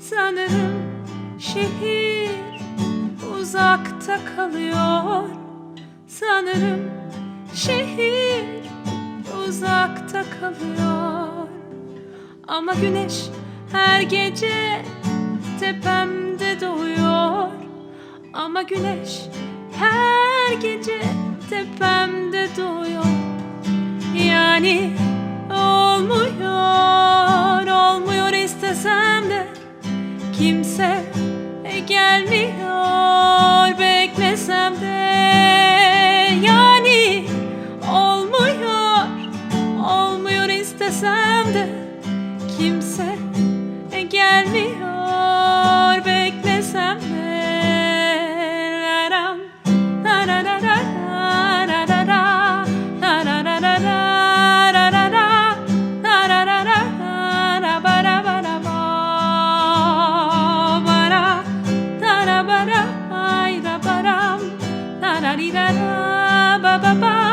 Sanırım şehir uzakta kalıyor. Rüyalarım şehir uzakta kalıyor. Ama güneş her gece tepemde doğuyor. Ama güneş her gece tepemde doğuyor. Yani olmuyor, olmuyor istesem de Kimse gelmiyor. İstesem de kimse gelmiyor. Beklesem de ba ba.